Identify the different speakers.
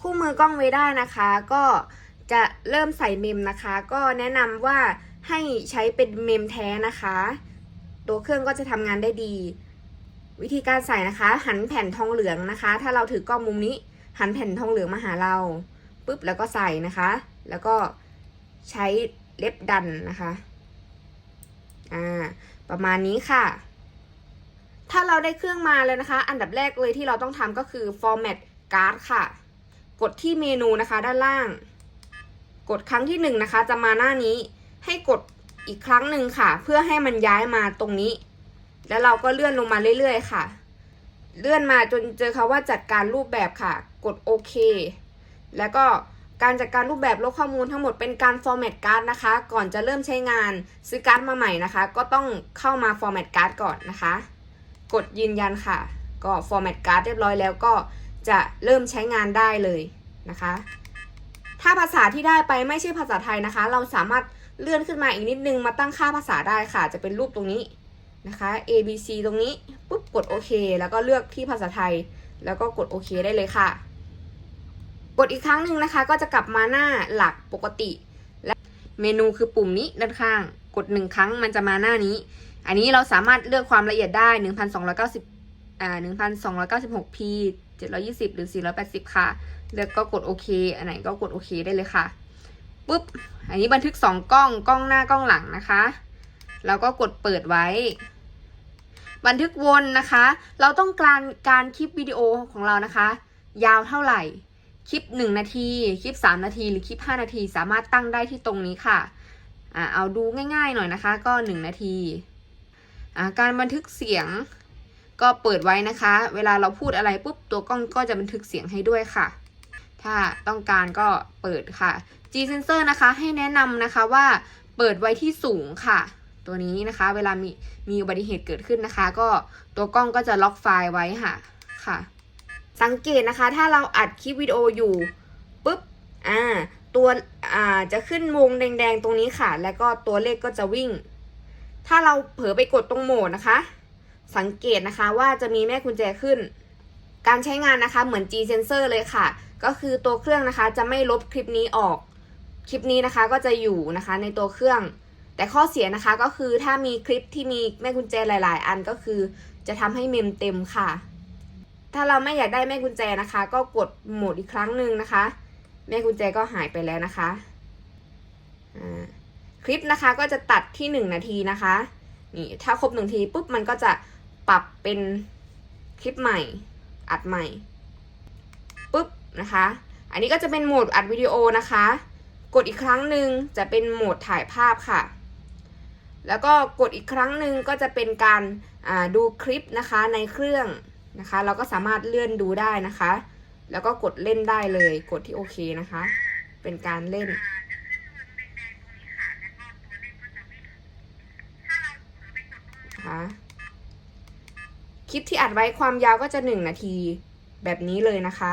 Speaker 1: คู่มือกล้องไว้ได้นะคะ ก็จะเริ่มใส่เมมนะคะ ก็แนะนำว่าให้ใช้เป็นเมมแท้นะคะ ตัวเครื่องก็จะทำงานได้ดี วิธีการใส่นะคะ หันแผ่นทองเหลืองนะคะ ถ้าเราถือกล้องมุมนี้ หันแผ่นทองเหลืองมาหาเราปุ๊บแล้วก็ใส่นะคะ แล้วก็ใช้เล็บดันนะคะอ่าประมาณนี้ค่ะ ถ้าเราได้เครื่องมาแล้วนะคะ อันดับแรกเลยที่เราต้องทำก็คือ format card ค่ะ กดที่เมนูนะคะด้านล่าง กดครั้งที่หนึ่งนะคะ จะมาหน้านี้ให้กดอีกครั้งหนึ่งค่ะ เพื่อให้มันย้ายมาตรงนี้ แล้วเราก็เลื่อนลงมาเรื่อยๆค่ะ เลื่อนมาจนเจอคาว่าจัดการรูปแบบค่ะ กดโอเค แล้วก็การจัดการรูปแบบลบข้อมูลทั้งหมดเป็นการ format card นะคะ ก่อนจะเริ่มใช้งานซื้อการ์ดมาใหม่นะคะ ก็ต้องเข้ามา format card ก่อนนะคะ กดยืนยันค่ะ ก็ format card เรียบร้อยแล้วก็ จะเริ่มใช้งานได้เลยนะคะ ถ้าภาษาที่ได้ไปไม่ใช่ภาษาไทยนะคะ เราสามารถเลื่อนขึ้นมาอีกนิดนึงมาตั้งค่าภาษาได้ค่ะ จะเป็นรูปตรงนี้นะคะ A B C ตรงนี้ปุ๊บกดโอเคแล้วก็เลือกที่ภาษาไทย แล้วก็กดโอเคได้เลยค่ะ กดอีกครั้งหนึ่งนะคะ ก็จะกลับมาหน้าหลักปกติ และเมนูคือปุ่มนี้ด้านข้าง กดหนึ่งครั้งมันจะมาหน้านี้ อันนี้เราสามารถเลือกความละเอียดได้ 1,290อ่า 1,296p 720 หรือ 480 ค่ะเลือกก็กดโอเค อันไหนก็กดโอเคได้เลยค่ะ ปุ๊บ อันนี้บันทึก 2 กล้อง กล้องหน้ากล้องหลังนะคะ แล้วก็กดเปิดไว้ บันทึกวนนะคะ เราต้องการการคลิปวิดีโอของเรานะคะ ยาวเท่าไหร่ คลิป 1 นาที คลิป 3 นาที หรือคลิป 5 นาที สามารถตั้งได้ที่ตรงนี้ค่ะอ่าเอาดูง่ายๆหน่อยนะคะ ก็ 1 นาทีอ่าการบันทึกเสียง ก็เปิดไว้นะคะ เวลาเราพูดอะไรปุ๊บตัวกล้องก็จะบันทึกเสียงให้ด้วยค่ะ ถ้าต้องการก็เปิดค่ะ G sensor นะคะให้แนะนำนะคะว่าเปิดไว้ที่สูงค่ะ ตัวนี้นะคะ เวลามีมีอุบัติเหตุเกิดขึ้นนะคะ ก็ตัวกล้องก็จะล็อกไฟล์ไว้ค่ะค่ะ สังเกตนะคะ ถ้าเราอัดคลิปวิดีโออยู่ปุ๊บอ่าตัวอ่าจะขึ้นวงแดงๆตรงนี้ค่ะ แล้วก็ตัวเลขก็จะวิ่ง ถ้าเราเผลอไปกดตรงโหมดนะคะ สังเกตนะคะว่าจะมีแม่กุญแจขึ้น การใช้งานนะคะเหมือน G sensor เลยค่ะ ก็คือตัวเครื่องนะคะจะไม่ลบคลิปนี้ออก คลิปนี้นะคะก็จะอยู่นะคะในตัวเครื่อง แต่ข้อเสียนะคะก็คือถ้ามีคลิปที่มีแม่กุญแจหลาย ๆ อันก็คือจะทำให้เมมเต็มค่ะ ถ้าเราไม่อยากได้แม่กุญแจนะคะ ก็กดโหมดอีกครั้งหนึ่งนะคะ แม่กุญแจก็หายไปแล้วนะคะคลิปนะคะก็จะตัดที่ 1 นาทีนะคะนี่ถ้าครบหนึ่งทีปุ๊บมันก็จะ ปรับเป็นคลิปใหม่ อัดใหม่ปุ๊บนะคะ อันนี้ก็จะเป็นโหมดอัดวิดีโอนะคะ กดอีกครั้งหนึ่งจะเป็นโหมดถ่ายภาพค่ะ แล้วก็กดอีกครั้งหนึ่งก็จะเป็นการดูคลิปนะคะในเครื่องนะคะ เราก็สามารถเลื่อนดูได้นะคะ แล้วก็กดเล่นได้เลย กดที่โอเคนะคะ เป็นการเล่นนะคะ คลิปที่อัดไว้ความยาวก็จะ 1 นาทีแบบนี้เลยนะคะ